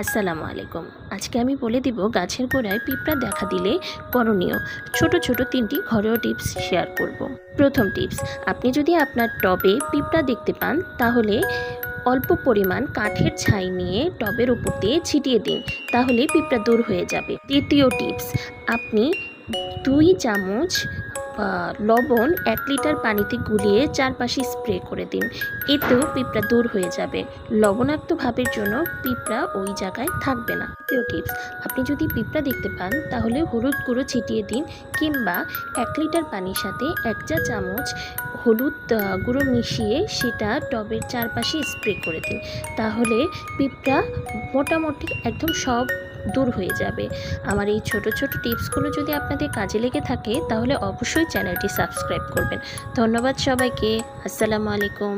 আসসালামু আলাইকুম। আজকে আমি বলে দিব গাছের গোড়ায় পিঁপড়া দেখা দিলে করণীয়। ছোট ছোট তিনটি ঘরোয়া টিপস শেয়ার করব। প্রথম টিপস, আপনি যদি আপনার টবে পিঁপড়া দেখতে পান, তাহলে অল্প পরিমাণ কাঠের ছাই নিয়ে টবের উপর দিয়ে ছিটিয়ে দিন, তাহলে পিঁপড়া দূর হয়ে যাবে। তৃতীয় টিপস, আপনি দুই চামচ লবণ এক লিটার পানিতে গুলিয়ে চারপাশে স্প্রে করে দিন। এতেও পিঁপড়া দূর হয়ে যাবে। লবণাক্ত ভাবের জন্য পিঁপড়া ওই জায়গায় থাকবে না। তৃতীয় টিপস, আপনি যদি পিঁপড়া দেখতে পান, তাহলে হলুদ গুঁড়ো ছিটিয়ে দিন কিংবা এক লিটার পানির সাথে এক চা চামচ হলুদ গুঁড়ো মিশিয়ে সেটা টবের চারপাশে স্প্রে করে দিন। তাহলে পিঁপড়া মোটামুটি একদম সব দূর হয়ে যাবে। আমার এই ছোট ছোট টিপসগুলো যদি আপনাদের কাজে লেগে থাকে, তাহলে অবশ্যই চ্যানেলটি সাবস্ক্রাইব করবেন। ধন্যবাদ সবাইকে। আসসালামু আলাইকুম।